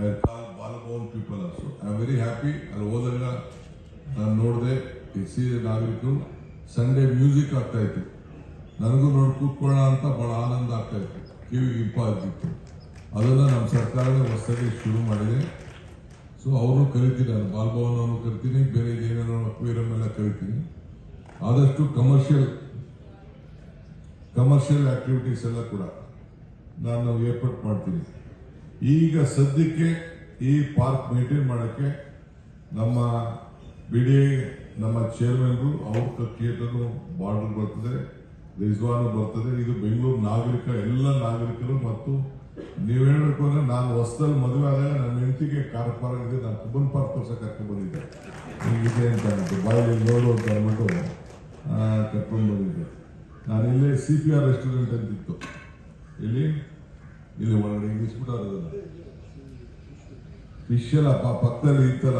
I call Bal Bhavan people also I am very happy ಅಲ್ಲಿ ಹೋದಾಗ ನಾನು ನೋಡಿದೆ ಸಿ ನಾಗರಿಕರು ಸಂಡೇ ಮ್ಯೂಸಿಕ್ ಆಗ್ತಾ ಇತ್ತು. ನನಗೂ ನೋಡಿ ಕೂತ್ಕೊಳ್ಳೋಣ ಅಂತ ಬಹಳ ಆನಂದ ಆಗ್ತಾ ಇತ್ತು. ಕಿವಿಗೆ ಇಂಪ ಆಗ್ತಿತ್ತು ಅದನ್ನು ನಮ್ಮ ಸರ್ಕಾರವೇ ಹೊಸದಾಗಿ ಶುರು ಮಾಡಿದೆ. ಸೊ ಅವರು ಕರಿತೀನಿ ನಾನು ಬಾಲ್ಭವನ್ ಅವರು ಕರಿತೀನಿ, ಬೇರೆ ಏನೇನೋ ಅಕ್ವೇರಿಯಂ ಎಲ್ಲ ಕರಿತೀನಿ. ಆದಷ್ಟು ಕಮರ್ಷಿಯಲ್ ಕಮರ್ಷಿಯಲ್ ಆಕ್ಟಿವಿಟೀಸ್ ಎಲ್ಲ ಕೂಡ ನಾನು ಏರ್ಪಾಟ್ ಮಾಡ್ತೀನಿ. ಈಗ ಸದ್ಯಕ್ಕೆ ಈ ಪಾರ್ಕ್ ಮೇಂಟೈನ್ ಮಾಡೋಕ್ಕೆ ನಮ್ಮ ಬಿಡಿ, ನಮ್ಮ ಚೇರ್ಮನ್ರು ಅವ್ರ ಕಟ್ಟಿಯೇಟರ್ ಬಾರ್ಡರ್ ಬರ್ತದೆ ರಿಜ್ವಾನು ಬರ್ತದೆ ಇದು ಬೆಂಗಳೂರು ನಾಗರಿಕ, ಎಲ್ಲ ನಾಗರಿಕರು ಮತ್ತು ನೀವು ಹೇಳಬೇಕು ಅಂದ್ರೆ ನಾನು ಹೊಸದಲ್ಲಿ ಮದುವೆ ಆದಾಗ ನನ್ನ ಹೆಂಡತಿಗೆ ಕಾರ್ ಪಾರ್ಕ್ ಇದೆ, ನಾನು ಕುಬನ್ ಪಾರ್ಕ್ ತೋರ್ಸಕ್ಕೆ ಕರ್ಕೊಂಡು ಬಂದಿದ್ದೆ. ಹಿಂಗಿದೆ ಅಂತ ಅಂದ್ಬಿಟ್ಟು ಬಾಯಲ್ಲಿ ನೋಡು ಅಂತ ಅಂದ್ಬಿಟ್ಟು ಕರ್ಕೊಂಡು ಬಂದಿದ್ದೆ. ನಾನು ಇಲ್ಲೇ ಸಿ ಪಿ ಆರ್ ರೆಸ್ಟೋರೆಂಟ್ ಅಂತಿತ್ತು. ಇಲ್ಲಿ ಇಲ್ಲಿ ಒಳಗಡೆ ಇಂಗ್ಲಿಷ್ಬಿಟ್ಟು ಫಿಶ್ ಎಲ್ಲ ಪ- ಪಕ್ಕದಲ್ಲಿ ಇತ್ತಲ್ಲ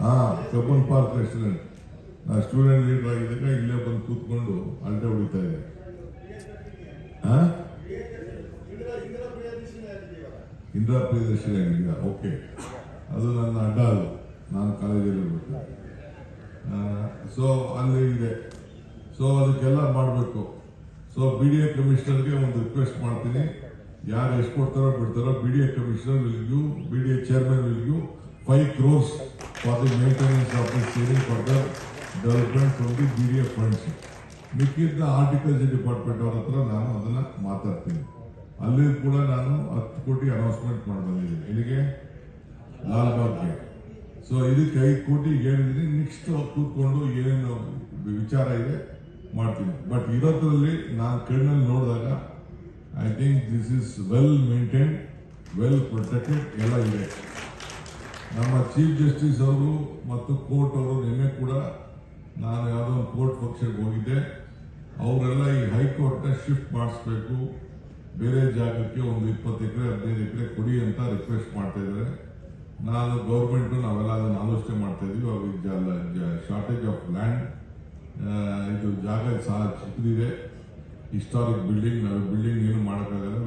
ಹಾ ಕಬ್ಬನ್ ಪಾರ್ಕ್ ರೆಸ್ಟೋರೆಂಟ್ ನಾ ಸ್ಟೂಡೆಂಟ್ ಲೀಡರ್ ಆಗಿದ್ದಾಗ ಇಲ್ಲೇ ಬಂದು ಕೂತ್ಕೊಂಡು ಅಲ್ಟೆ ಹೊಡಿತಾ ಇದೆ. ಹಾ? ಇಂದಿರಾ ಪ್ರಿಯದರ್ಶಿನಿ ಓಕೆ ಅದು ನನ್ನ ಅಡ್ಡ ಅದು ನಾನು ಕಾಲೇಜಲ್ಲಿ ಇರಬೇಕು. ಸೊ ಅಲ್ಲಿ ಇದೆ. ಸೊ ಅದಕ್ಕೆಲ್ಲ ಮಾಡಬೇಕು. ಸೊ ಬಿ ಡಿ ಎ ಕಮಿಷನರ್ಗೆ ಒಂದು ರಿಕ್ವೆಸ್ಟ್ ಮಾಡ್ತೀನಿ. ಯಾರು ಎಷ್ಟು ಕೊಡ್ತಾರೋ ಬಿಡ್ತಾರೋ B D A commissioner B D A chairman will five crores for the maintenance of the saving for the development from the B D A funds ಮಿಕ್ಕಿದ್ದ horticulture department ಅವ್ರ ಹತ್ರ ನಾನು ಅದನ್ನ ಮಾತಾಡ್ತೀನಿ. ಅಲ್ಲಿ ಕೂಡ ನಾನು ಹತ್ತು ಕೋಟಿ ಅನೌನ್ಸ್ಮೆಂಟ್ ಮಾಡಿ ಬಂದಿದ್ದೀನಿ ಇಲ್ಲಿಗೆ ಲಾಲ್ಬಾಗ್ಗೆ. ಸೊ ಇದಕ್ಕೆ ಐದು ಕೋಟಿ ಹೇಳಿದ್ದೀನಿ ನೆಕ್ಸ್ಟ್ ಕೂತ್ಕೊಂಡು ಏನೇನು ವಿಚಾರ ಇದೆ, ಮಾಡ್ತೀನಿ. ಬಟ್ ಇರೋದ್ರಲ್ಲಿ ನಾನು ಕಣ್ಣಲ್ಲಿ ನೋಡಿದಾಗ I think this is well maintain well protected ಎಲ್ಲ ಇದೆ. ನಮ್ಮ ಚೀಫ್ ಜಸ್ಟಿಸ್ ಅವರು ಮತ್ತು ಕೋರ್ಟ್ ಅವರು ನಿನ್ನೆ ಕೂಡ ನಾನು ಯಾವುದೋ ಒಂದು ಕೋರ್ಟ್ ಪಕ್ಷಕ್ಕೆ ಹೋಗಿದ್ದೆ. ಅವರೆಲ್ಲ ಈ ಹೈಕೋರ್ಟ್ನ ಶಿಫ್ಟ್ ಮಾಡಿಸ್ಬೇಕು. ಬೇರೆ ಜಾಗಕ್ಕೆ ಒಂದು ಇಪ್ಪತ್ತು ಎಕರೆ, ಹದಿನೈದು ಎಕರೆ ಕೊಡಿ ಅಂತ ರಿಕ್ವೆಸ್ಟ್ ಮಾಡ್ತಾ ಇದ್ದಾರೆ. ನಾನು ಗೌರ್ಮೆಂಟು ನಾವೆಲ್ಲ ಅದನ್ನು ಆಲೋಚನೆ ಮಾಡ್ತಾ ಇದೀವಿ ಶಾರ್ಟೇಜ್ ಆಫ್ ಲ್ಯಾಂಡ್ ಇದು ಜಾಗ ಸಹ ಚಿಕ್ಕದಿದೆ. ಹಿಸ್ಟಾರಿಕ್ ಬಿಲ್ಡಿಂಗ್ ನಾವು ಬಿಲ್ಡಿಂಗ್ ಏನು ಮಾಡೋಕ್ಕಾಗಲ್ಲ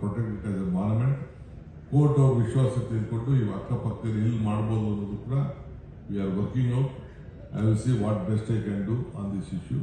protect it as a monument court ಅವ್ರ ವಿಶ್ವಾಸ ತೆಗೆದುಕೊಂಡು ಇವು ಅಕ್ಕಪಕ್ಕದಲ್ಲಿ ಇಲ್ಲಿ ಮಾಡ್ಬೋದು ಅನ್ನೋದು ಕೂಡ we are working out I will see what best I can do on this issue